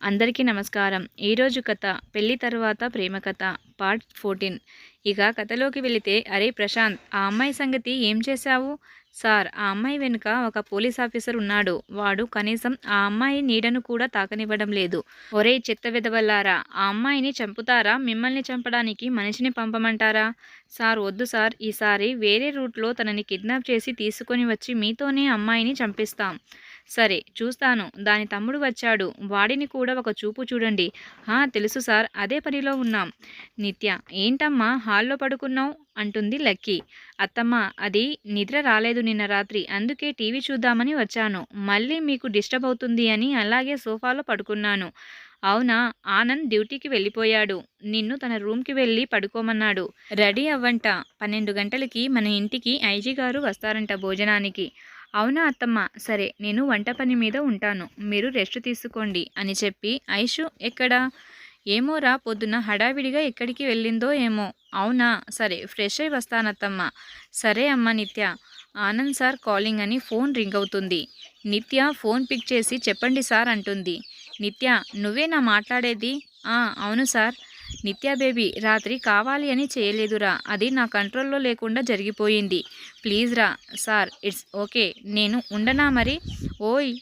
అందరికీ నమస్కారం. ఈరోజు కథ పెళ్ళి తర్వాత ప్రేమ కథ పార్ట్ ఫోర్టీన్. ఇక కథలోకి వెళితే అరే ప్రశాంత్ ఆ అమ్మాయి సంగతి ఏం చేశావు? సార్ ఆ అమ్మాయి వెనుక ఒక పోలీస్ ఆఫీసర్ ఉన్నాడు. వాడు కనీసం ఆ అమ్మాయి నీడను కూడా తాకనివ్వడం లేదు. ఒరే చెత్త విధవల్లారా ఆ అమ్మాయిని చంపుతారా? మిమ్మల్ని చంపడానికి మనిషిని పంపమంటారా? సార్ వద్దు సార్. ఈసారి వేరే రూట్లో తనని కిడ్నాప్ చేసి తీసుకొని వచ్చి మీతోనే అమ్మాయిని చంపిస్తాం. సరే చూస్తాను. దాని తమ్ముడు వచ్చాడు. వాడిని కూడా ఒక చూపు చూడండి. హా తెలుసు సార్. అదే పనిలో ఉన్నాం. నిత్య ఏంటమ్మా? హాల్లో పడుకున్నావు? అంటుంది లక్కీ. అత్తమ్మ అది నిద్ర రాలేదు నిన్న రాత్రి. అందుకే టీవీ చూద్దామని వచ్చాను. మళ్ళీ మీకు డిస్టర్బ్ అవుతుంది అని అలాగే సోఫాలో పడుకున్నాను. అవునా? ఆనంద్ డ్యూటీకి వెళ్ళిపోయాడు. నిన్ను తన రూమ్కి వెళ్ళి పడుకోమన్నాడు. రెడీ అవ్వంట. పన్నెండు గంటలకి మన ఇంటికి ఐజీ గారు వస్తారంట భోజనానికి. అవునా అత్తమ్మ? సరే నేను వంట పని మీద ఉంటాను. మీరు రెస్ట్ తీసుకోండి అని చెప్పి ఐషు ఎక్కడా? ఏమోరా పొద్దున హడావిడిగా ఎక్కడికి వెళ్ళిందో ఏమో. అవునా? సరే ఫ్రెష్ అయి వస్తానత్తమ్మ. సరే అమ్మ నిత్య. ఆనంద్ సార్ కాలింగ్ అని ఫోన్ రింగ్ అవుతుంది. నిత్య ఫోన్ పిక్ చేసి చెప్పండి సార్ అంటుంది. నిత్య నువ్వేనా మాట్లాడేది? అవును సార్. నిత్యా బేబీ రాత్రి కావాలి అని చేయలేదురా. అది నా కంట్రోల్లో లేకుండా జరిగిపోయింది. ప్లీజ్ రా సార్ ఇట్స్ ఓకే. నేను ఉండనా మరి? ఓయ్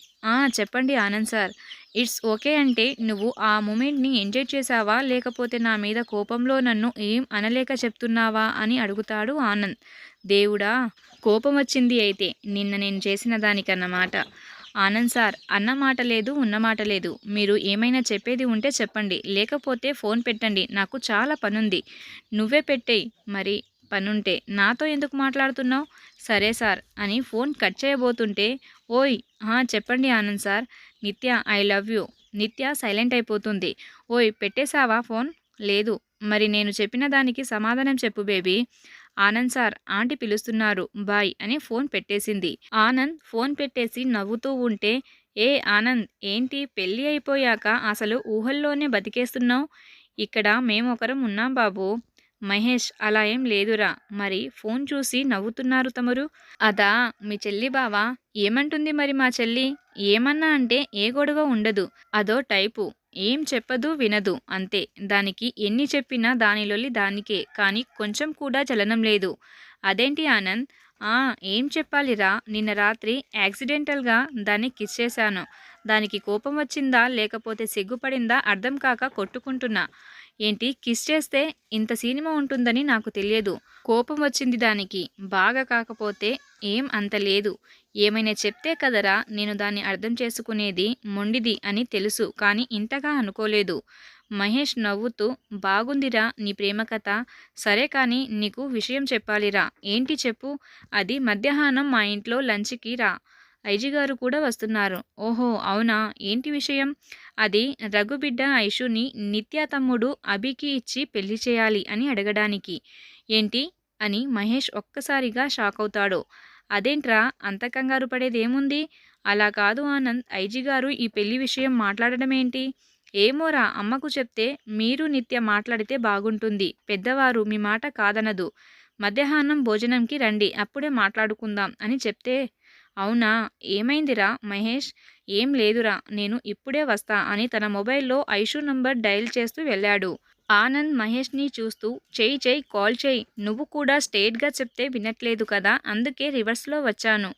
చెప్పండి ఆనంద్ సార్. ఇట్స్ ఓకే అంటే నువ్వు ఆ మూమెంట్ని ఎంజాయ్ చేసావా లేకపోతే నా మీద కోపంలో నన్ను ఏం అనలేక చెప్తున్నావా? అని అడుగుతాడు ఆనంద్. దేవుడా కోపం వచ్చింది అయితే నిన్న నేను చేసిన దానికన్నమాట. ఆనంద్ సార్ అన్న మాట లేదు ఉన్న మాట లేదు. మీరు ఏమైనా చెప్పేది ఉంటే చెప్పండి. లేకపోతే ఫోన్ పెట్టండి. నాకు చాలా పనుంది. నువ్వే పెట్టేయి. మరి పనుంటే నాతో ఎందుకు మాట్లాడుతున్నావు? సరే సార్ అని ఫోన్ కట్ చేయబోతుంటే ఓయ్ చెప్పండి Anand sir. Nithya I love you. Nithya silent అయిపోతుంది. ఓయ్ పెట్టేశావా ఫోన్? లేదు. మరి నేను చెప్పిన దానికి సమాధానం చెప్పు బేబీ. ఆనంద్ సార్ ఆంటీ పిలుస్తున్నారు బాయ్ అని ఫోన్ పెట్టేసింది. ఆనంద్ ఫోన్ పెట్టేసి నవ్వుతూ ఉంటే ఏ ఆనంద్ ఏంటి పెళ్ళి అయిపోయాక అసలు ఊహల్లోనే బతికేస్తున్నావు? ఇక్కడ మేమొకరం ఉన్నాం బాబు. మహేష్ అలా ఏం లేదురా. మరి ఫోన్ చూసి నవ్వుతున్నారు తమరు? అదా మీ చెల్లి బావా? ఏమంటుంది మరి మా చెల్లి? ఏమన్నా అంటే ఏ గొడవ ఉండదు. అదో టైపు. ఏం చెప్పదు వినదు అంతే. దానికి ఎన్ని చెప్పినా దానిలోలి దానికే కానీ కొంచెం కూడా చలనం లేదు. అదేంటి ఆనంద్? ఆ ఏం చెప్పాలిరా? నిన్న రాత్రి యాక్సిడెంటల్గా దాన్ని కిస్ చేశాను. దానికి కోపం వచ్చిందా లేకపోతే సిగ్గుపడిందా అర్థం కాక కొట్టుకుంటున్నా. ఏంటి కిస్ చేస్తే ఇంత సినిమా ఉంటుందని నాకు తెలియదు. కోపం వచ్చింది దానికి. బాగా కాకపోతే ఏం అంత లేదు. ఏమైనా చెప్తే కదరా నేను దాన్ని అర్థం చేసుకునేది మొండిది అని తెలుసు కానీ ఇంతగా అనుకోలేదు. మహేష్ నవ్వుతూ బాగుందిరా నీ ప్రేమ కథ. సరే కానీ నీకు విషయం చెప్పాలిరా. ఏంటి చెప్పు? అది మధ్యాహ్నం మా ఇంట్లో లంచ్కి రా. ఐజీ గారు కూడా వస్తున్నారు. ఓహో అవునా? ఏంటి విషయం? అది రఘుబిడ్డ ఐషుని నిత్య తమ్ముడు అభికి ఇచ్చి పెళ్ళి చేయాలి అని అడగడానికి. ఏంటి? అని మహేష్ ఒక్కసారిగా షాక్ అవుతాడు. అదేంట్రా? అంత కంగారు పడేదేముంది? అలా కాదు ఆనంద్ ఐజీ గారు ఈ పెళ్ళి విషయం మాట్లాడడం ఏంటి ఏమోరా అమ్మకు చెప్తే మీరు నిత్య మాట్లాడితే బాగుంటుంది. పెద్దవారు మీ మాట కాదనదు. మధ్యాహ్నం భోజనంకి రండి అప్పుడే మాట్లాడుకుందాం అని చెప్తే అవునా? ఏమైందిరా మహేష్? ఏం లేదురా నేను ఇప్పుడే వస్తా అని తన మొబైల్లో ఐషు నంబర్ డయల్ చేస్తూ వెళ్ళాడు. ఆనంద్ మహేష్ని చూస్తూ చేయి చేయి కాల్ చేయి నువ్వు కూడా స్టేట్గా చెప్తే వినట్లేదు కదా అందుకే రివర్స్లో వచ్చాను.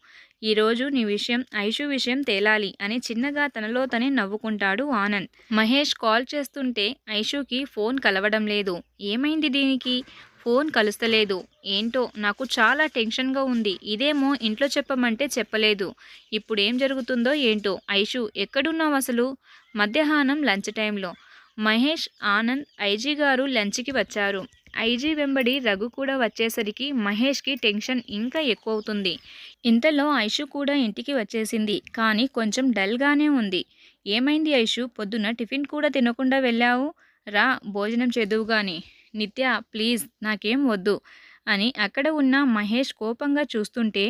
ఈరోజు నీ విషయం ఐషు విషయం తేలాలి అని చిన్నగా తనలో తనే నవ్వుకుంటాడు ఆనంద్. మహేష్ కాల్ చేస్తుంటే ఐషుకి ఫోన్ కలవడం లేదు. ఏమైంది దీనికి? ఫోన్ కలుస్తలేదు. ఏంటో నాకు చాలా టెన్షన్గా ఉంది. ఇదేమో ఇంట్లో చెప్పమంటే చెప్పలేదు. ఇప్పుడు ఏం జరుగుతుందో ఏంటో. ఐషు ఎక్కడున్నావు అసలు? మధ్యాహ్నం లంచ్ టైంలో. మహేష్ ఆనంద్ ఐజీ గారు లంచ్కి వచ్చారు. ఐజీ వెంబడి రఘు కూడా వచ్చేసరికి మహేష్కి టెన్షన్ ఇంకా ఎక్కువ అవుతుంది ఇంతలో ఐషు కూడా ఇంటికి వచ్చేసింది. కానీ కొంచెం డల్గానే ఉంది. ఏమైంది ఐషు? పొద్దున టిఫిన్ కూడా తినకుండా వెళ్ళావు? రా భోజనం చేదువు కానీ నిత్య ప్లీజ్ నాకేం వద్దు అని అక్కడ ఉన్న మహేష్ కోపంగా చూస్తుంటే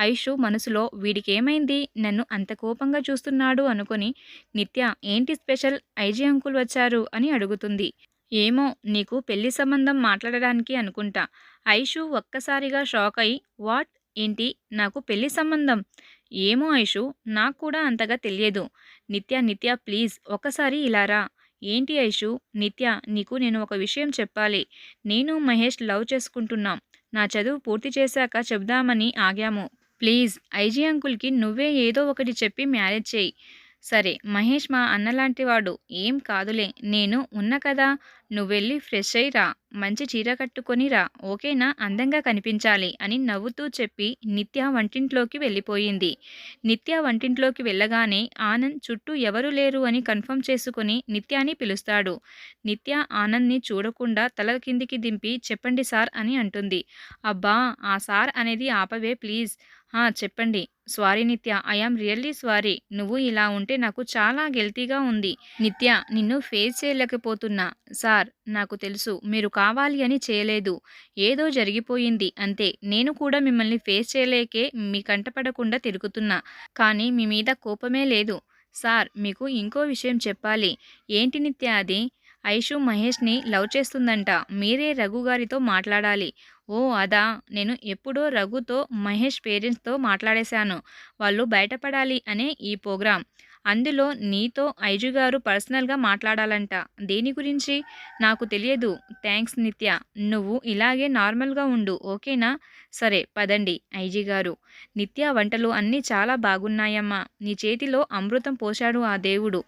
ఐషు మనసులో వీడికేమైంది? నన్ను అంత కోపంగా చూస్తున్నాడు అనుకొని నిత్య ఏంటి స్పెషల్? ఐజీ అంకుల్ వచ్చారు అని అడుగుతుంది. ఏమో నీకు పెళ్ళి సంబంధం మాట్లాడడానికి అనుకుంటా. ఐషు ఒక్కసారిగా షాక్ అయి వాట్? ఏంటి? నాకు పెళ్ళి సంబంధం? ఏమో ఐషు నాకు కూడా అంతగా తెలియదు. నిత్య నిత్య ప్లీజ్ ఒక్కసారి ఇలా రా ఏంటి ఐషు? నిత్య నీకు నేను ఒక విషయం చెప్పాలి. నేను మహేష్ లవ్ చేసుకుంటున్నాం. నా చదువు పూర్తి చేశాక చెబుదామని ఆగాము. ప్లీజ్ ఐజీ అంకుల్కి నువ్వే ఏదో ఒకటి చెప్పి మ్యారేజ్ చేయి. సరే మహేష్ మా అన్నలాంటివాడు. ఏం కాదులే. నేను ఉన్న కదా? నువ్వెళ్ళి ఫ్రెష్ అయి రా. మంచి చీర కట్టుకొని రా. ఓకేనా? అందంగా కనిపించాలి అని నవ్వుతూ చెప్పి నిత్య వంటింట్లోకి వెళ్ళిపోయింది. నిత్య వంటింట్లోకి వెళ్ళగానే ఆనంద్ చుట్టూ ఎవరు లేరు అని కన్ఫర్మ్ చేసుకుని నిత్యాని పిలుస్తాడు. నిత్య ఆనంద్ని చూడకుండా తల కిందికి దింపి చెప్పండి సార్ అని అంటుంది. అబ్బా ఆ సార్ అనేది ఆపవే ప్లీజ్. "ఆ, చెప్పండి. Sorry Nithya I am really sorry. నువ్వు ఇలా ఉంటే నాకు చాలా గెల్తీగా ఉంది. నిత్య నిన్ను ఫేస్ చేయలేకపోతున్నా. సార్ సార్ నాకు తెలుసు. మీరు కావాలి అని చేయలేదు. ఏదో జరిగిపోయింది. అంతే. నేను కూడా మిమ్మల్ని ఫేస్ చేయలేకే మీ కంటపడకుండా తిరుగుతున్నా. కానీ మీ మీద కోపమే లేదు. సార్ మీకు ఇంకో విషయం చెప్పాలి. ఏంటి నిత్య అది? ఐషు మహేష్ని లవ్ చేస్తుందంట. మీరే రఘు గారితో మాట్లాడాలి. ఓ అదా. నేను ఎప్పుడో రఘుతో మహేష్ పేరెంట్స్తో మాట్లాడేశాను. వాళ్ళు బయటపడాలి అనే ఈ ప్రోగ్రాం. అందులో నీతో ఐజు గారు పర్సనల్గా మాట్లాడాలంట. దేని గురించి? నాకు తెలియదు. థ్యాంక్స్ నిత్య. నువ్వు ఇలాగే నార్మల్గా ఉండు ఓకేనా? సరే పదండి ఐజీ గారు. నిత్య వంటలు అన్నీ చాలా బాగున్నాయమ్మా. నీ చేతిలో అమృతం పోశాడు ఆ దేవుడు.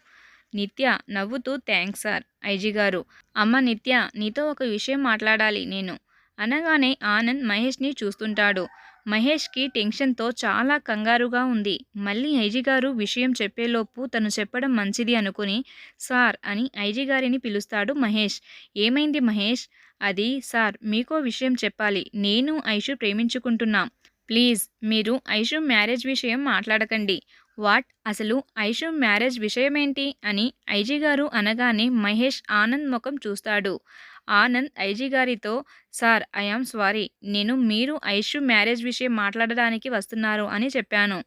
నిత్య నవ్వుతూ థ్యాంక్స్ సార్ ఐజీ గారు. అమ్మ నిత్య నీతో ఒక విషయం మాట్లాడాలి నేను. అనగానే ఆనంద్ మహేష్ని చూస్తుంటాడు. మహేష్కి టెన్షన్తో చాలా కంగారుగా ఉంది. మళ్ళీ ఐజీ గారు విషయం చెప్పేలోపు తను చెప్పడం మంచిది అనుకుని సార్ అని ఐజీ గారిని పిలుస్తాడు మహేష్. ఏమైంది మహేష్? అది సార్ మీకో విషయం చెప్పాలి. నేను ఐషు ప్రేమించుకుంటున్నాం. ప్లీజ్ మీరు ఐషు మ్యారేజ్ విషయం మాట్లాడకండి. వాట్? అసలు ఐషు మ్యారేజ్ విషయమేంటి? అని ఐజీ గారు అనగానే మహేష్ ఆనంద్ ముఖం చూస్తాడు. ఆనంద్ ఐజీ గారితో సార్ ఐఆమ్ సారీ. నేను మీరు ఐషు మ్యారేజ్ విషయం మాట్లాడడానికి వస్తున్నారు అని చెప్పాను.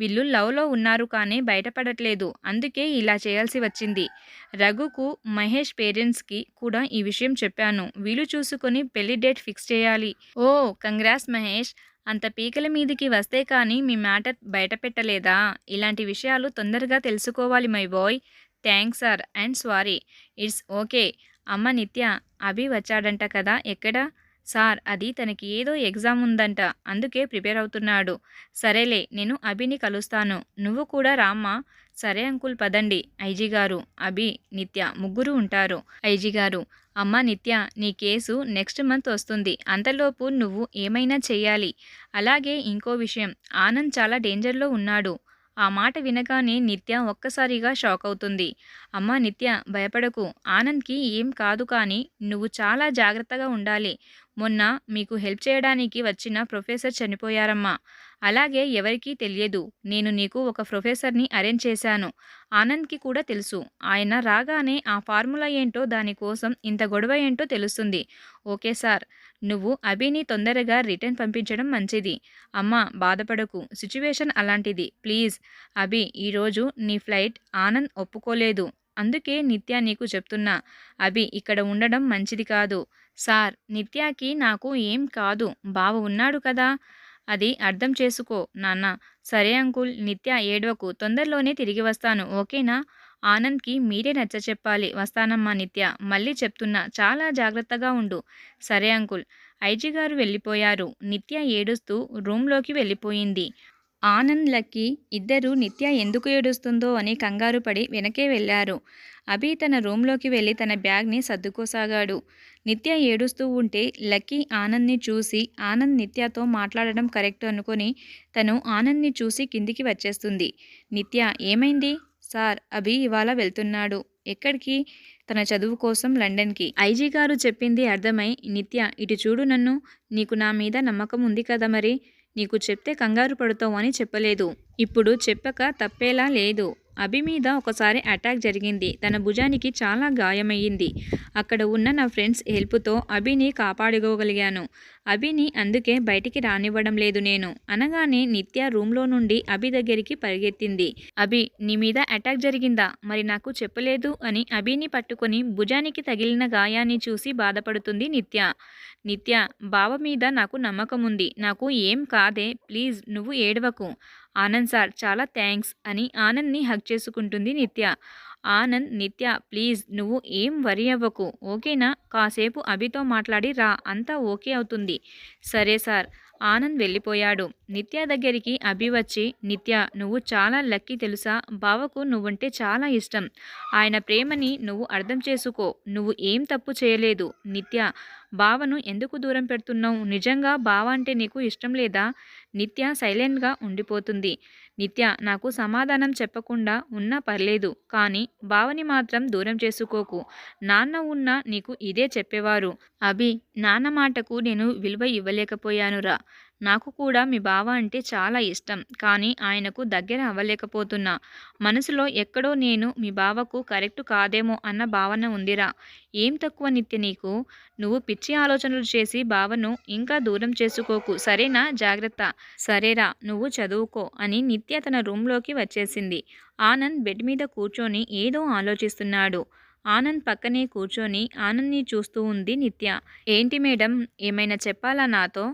వీళ్ళు లవ్లో ఉన్నారు కానీ బయటపడట్లేదు. అందుకే ఇలా చేయాల్సి వచ్చింది. రఘుకు మహేష్ పేరెంట్స్కి కూడా ఈ విషయం చెప్పాను. వీలు చూసుకొని పెళ్ళి డేట్ ఫిక్స్ చేయాలి. ఓ కంగ్రాస్ మహేష్. అంత పీకల మీదికి వస్తే కానీ మీ మ్యాటర్ బయట పెట్టలేదా? ఇలాంటి విషయాలు తొందరగా తెలుసుకోవాలి my boy. Thanks sir and sorry. It's okay. అమ్మ నిత్య అభి వచ్చాడంట కదా ఎక్కడ? సార్ అది తనకి ఏదో ఎగ్జామ్ ఉందంట అందుకే ప్రిపేర్ అవుతున్నాడు. సరేలే నేను అభిని కలుస్తాను. నువ్వు కూడా రామ్మా. సరే అంకుల్ పదండి. ఐజీ గారు అభి నిత్య ముగ్గురు ఉంటారు. ఐజీ గారు అమ్మ నిత్య నీ కేసు నెక్స్ట్ మంత్ వస్తుంది. అంతలోపు నువ్వు ఏమైనా చేయాలి అలాగే ఇంకో విషయం ఆనంద్ చాలా డేంజర్లో ఉన్నాడు. ఆ మాట వినగానే నిత్య ఒక్కసారిగా షాక్ అవుతుంది అమ్మ నిత్య భయపడకు. ఆనంద్కి ఏం కాదు కానీ నువ్వు చాలా జాగ్రత్తగా ఉండాలి. మొన్న మీకు హెల్ప్ చేయడానికి వచ్చిన ప్రొఫెసర్ చనిపోయారమ్మా. అలాగే ఎవరికీ తెలియదు. నేను నీకు ఒక ప్రొఫెసర్ని అరేంజ్ చేశాను. ఆనంద్కి కూడా తెలుసు. ఆయన రాగానే ఆ ఫార్ములా ఏంటో దానికోసం ఇంత గొడవ ఏంటో తెలుస్తుంది. Okay sir. నువ్వు అభిని తొందరగా రిటర్న్ పంపించడం మంచిది. అమ్మా బాధపడకు. సిచ్యువేషన్ అలాంటిది. ప్లీజ్. అభి ఈరోజు నీ ఫ్లైట్ ఆనంద్ ఒప్పుకోలేదు. అందుకే నిత్య నీకు చెప్తున్నా. అభి ఇక్కడ ఉండడం మంచిది కాదు. సార్ నిత్యాకి నాకు ఏం కాదు. బావ ఉన్నాడు కదా. అది అర్థం చేసుకో నాన్న. సరే అంకుల్ నిత్య ఏడవకు. తొందరలోనే తిరిగి వస్తాను. ఓకేనా? ఆనంద్కి మీరే నచ్చ చెప్పాలి. వస్తానమ్మా నిత్య. మళ్ళీ చెప్తున్నా. చాలా జాగ్రత్తగా ఉండు. సరే అంకుల్. ఐజీ గారు వెళ్ళిపోయారు. నిత్య ఏడుస్తూ రూమ్లోకి వెళ్ళిపోయింది. ఆనంద్ లక్కీ ఇద్దరు నిత్య ఎందుకు ఏడుస్తుందో అని కంగారు పడి వెనకే వెళ్ళారు. అభి తన రూమ్లోకి వెళ్ళి తన బ్యాగ్ని సర్దుకోసాగాడు. నిత్య ఏడుస్తూ ఉంటే లక్కీ ఆనంద్ని చూసి ఆనంద్ నిత్యతో మాట్లాడడం కరెక్ట్ అనుకొని తను ఆనంద్ని చూసి కిందికి వచ్చేస్తుంది. నిత్య ఏమైంది? సార్ అభి ఇవాళ వెళ్తున్నాడు. ఎక్కడికి? తన చదువు కోసం లండన్కి. ఐజీ గారు చెప్పింది అర్థమై నిత్య ఇటు చూడు నన్ను. నీకు నా మీద నమ్మకం ఉంది కదా మరి? నీకు చెప్తే కంగారు పడుతావు అని చెప్పలేదు. ఇప్పుడు చెప్పక తప్పేలా లేదు. అభి మీద ఒకసారి అటాక్ జరిగింది. తన భుజానికి చాలా గాయమయ్యింది. అక్కడ ఉన్న నా ఫ్రెండ్స్ హెల్ప్తో అభిని కాపాడుకోగలిగాను. అభిని అందుకే బయటికి రానివ్వడం లేదు నేను. అనగానే నిత్య రూమ్లో నుండి అభి దగ్గరికి పరిగెత్తింది. అభి నీ మీద అటాక్ జరిగిందా? మరి నాకు చెప్పలేదు అని అభిని పట్టుకొని భుజానికి తగిలిన గాయాన్ని చూసి బాధపడుతుంది నిత్య. నిత్య బావ మీద నాకు నమ్మకం ఉంది నాకు ఏం కాదే ప్లీజ్ నువ్వు ఏడవకు. ఆనంద్ సార్ చాలా థ్యాంక్స్ అని ఆనంద్ని హక్ చేసుకుంటుంది నిత్య. ఆనంద్ నిత్య ప్లీజ్ నువ్వు ఏం వరి అవ్వకు ఓకేనా? కాసేపు అభితో మాట్లాడి రా అంతా ఓకే అవుతుంది. సరే సార్ ఆనంద్ వెళ్ళిపోయాడు. నిత్య దగ్గరికి అభి వచ్చి నిత్య నువ్వు చాలా లక్కీ తెలుసా? బావకు నువ్వంటే చాలా ఇష్టం. ఆయన ప్రేమని నువ్వు అర్థం చేసుకో నువ్వు ఏం తప్పు చేయలేదు. నిత్య బావను ఎందుకు దూరం పెడుతున్నావు? నిజంగా బావ అంటే నీకు ఇష్టం లేదా? నిత్య సైలెంట్గా ఉండిపోతుంది. నిత్య నాకు సమాధానం చెప్పకుండా ఉన్నా పర్లేదు కానీ బావని మాత్రం దూరం చేసుకోకు. నాన్న ఉన్నా నీకు ఇదే చెప్పేవారు. అభి నాన్న మాటకు నేను విలువ ఇవ్వలేకపోయానురా. నాకు కూడా మీ బావ అంటే చాలా ఇష్టం. కానీ ఆయనకు దగ్గర అవ్వలేకపోతున్నా. మనసులో ఎక్కడో నేను మీ బావకు కరెక్ట్ కాదేమో అన్న భావన ఉందిరా. ఏం తక్కువ నిత్య నీకు? నువ్వు పిచ్చి ఆలోచనలు చేసి బావను ఇంకా దూరం చేసుకోకు. సరేనా? జాగ్రత్త. సరేరా నువ్వు చదువుకో అని నిత్య తన రూమ్లోకి వచ్చేసింది. ఆనంద్ బెడ్ మీద కూర్చొని ఏదో ఆలోచిస్తున్నాడు. ఆనంద్ పక్కనే కూర్చొని ఆనంద్ని చూస్తూ ఉంది నిత్య. ఏంటి మేడం? ఏమైనా చెప్పాలా నాతో?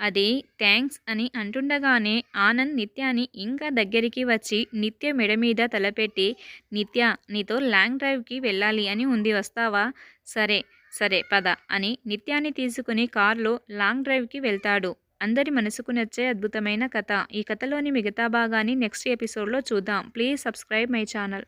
అది థ్యాంక్స్ అని అంటుండగానే ఆనంద్ నిత్యాని ఇంకా దగ్గరికి వచ్చి నిత్య మెడ మీద తలపెట్టి నిత్య నీతో లాంగ్ డ్రైవ్కి వెళ్ళాలి అని ఉంది వస్తావా? సరే సరే పద అని నిత్యాన్ని తీసుకుని కారులో లాంగ్ డ్రైవ్కి వెళ్తాడు. అందరి మనసుకు నచ్చే అద్భుతమైన కథ. ఈ కథలోని మిగతా భాగాన్ని నెక్స్ట్ ఎపిసోడ్లో చూద్దాం. Please subscribe my channel.